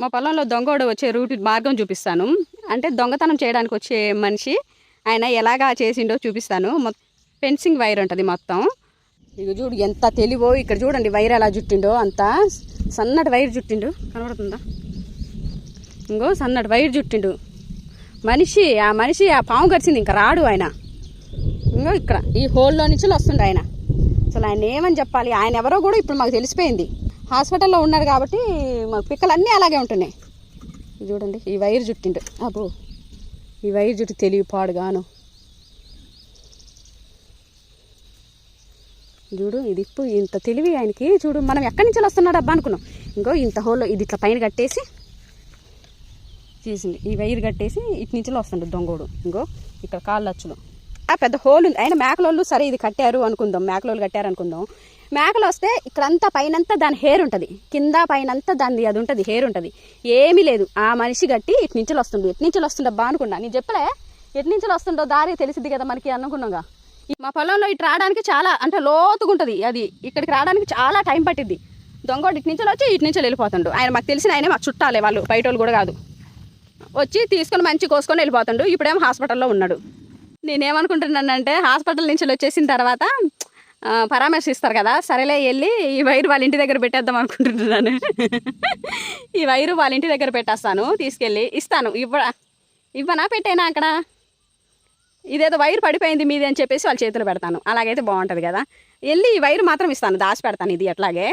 మా పొలంలో దొంగోడు వచ్చే రూట్ మార్గం చూపిస్తాను. అంటే దొంగతనం చేయడానికి వచ్చే మనిషి ఆయన ఎలాగా చేసిండో చూపిస్తాను. ఫెన్సింగ్ వైర్ ఉంటుంది మొత్తం. ఇక చూడు ఎంత తెలివో ఇక్కడ చూడండి వైర్ ఎలా జుట్టిండో అంత సన్నటి వైర్ జుట్టిండు. కనబడుతుందా? ఇంకో సన్నటి వైర్ జుట్టిండు. మనిషి ఆ మనిషి ఆ పాము గడిచింది ఇంకా రాడు ఆయన. ఇంకో ఇక్కడ ఈ హోల్లో నుంచి వస్తుండే ఆయన. అసలు ఆయన ఏమని చెప్పాలి? ఆయన ఎవరో కూడా ఇప్పుడు మాకు తెలిసిపోయింది. హాస్పిటల్లో ఉన్నాడు కాబట్టి మాకు పిక్కలన్నీ అలాగే ఉంటున్నాయి. చూడండి ఈ వైర్ జుట్టిండు. అబ్బో ఈ వైర్ జుట్టు తెలివి పాడుగాను. చూడు ఇది ఇప్పుడు ఇంత తెలివి ఆయనకి. చూడు మనం ఎక్కడి నుంచి వస్తున్నాడు అబ్బా అనుకున్నాం. ఇంకో ఇంత హోల్లో ఇది ఇట్లా పైన కట్టేసి చేసింది ఈ వైర్ కట్టేసి ఇటు నుంచి వస్తుండు దొంగోడు. ఇంకో ఇక్కడ కాళ్ళు అచ్చులు. పెద్ద హోల్ ఉంది. అయినా మేకలోళ్ళు సరే ఇది కట్టారు అనుకుందాం. మేకలోళ్ళు కట్టారు అనుకుందాం. మేకలు వస్తే ఇక్కడంతా పైనంతా దాని హెయిర్ ఉంటుంది. కింద పైనంతా దాని అది ఉంటుంది. హెయిర్ ఉంటుంది. ఏమీ లేదు. ఆ మనిషి కట్టి ఇటు నుంచి వస్తుండు. ఎటు నుంచి వస్తుండబ్బా అనుకున్నా. నేను చెప్పలే? ఎటు నుంచి వస్తుండో దారి తెలిసింది కదా మనకి అనుకున్నాగా. ఈ మా పొలంలో ఇటు రావడానికి చాలా అంటే లోతుగా ఉంటుంది. అది ఇక్కడికి రావడానికి చాలా టైం పట్టింది దొంగోడు ఇటు నుంచి వచ్చి ఇటు నుంచి వెళ్ళిపోతుండు. ఆయన మాకు తెలిసిన ఆయనే మాకు చుట్టాలే వాళ్ళు. బయట వాళ్ళు కూడా కాదు. వచ్చి తీసుకొని మంచి కోసుకొని వెళ్ళిపోతుండు. ఇప్పుడేమో హాస్పిటల్లో ఉన్నాడు. నేనేమనుకుంటున్నానంటే హాస్పిటల్ నుంచి వచ్చేసిన తర్వాత ఆ, పరామర్శిస్తారు కదా సరేలే వెళ్ళి ఈ వైరు వాళ్ళ ఇంటి దగ్గర పెట్టేద్దాం అనుకుంటున్నాను. ఈ వైరు వాళ్ళ ఇంటి దగ్గర పెట్టేస్తాను తీసుకెళ్ళి ఇస్తాను. ఇవ్వ ఇవ్వనా పెట్టేనా అక్కడ? ఇదేదో వైరు పడిపోయింది మీది అని చెప్పేసి వాళ్ళ చేతులు పెడతాను. అలాగైతే బాగుంటుంది కదా. వెళ్ళి ఈ వైరు మాత్రం ఇస్తాను దాచి పెడతాను ఇది ఎట్లాగే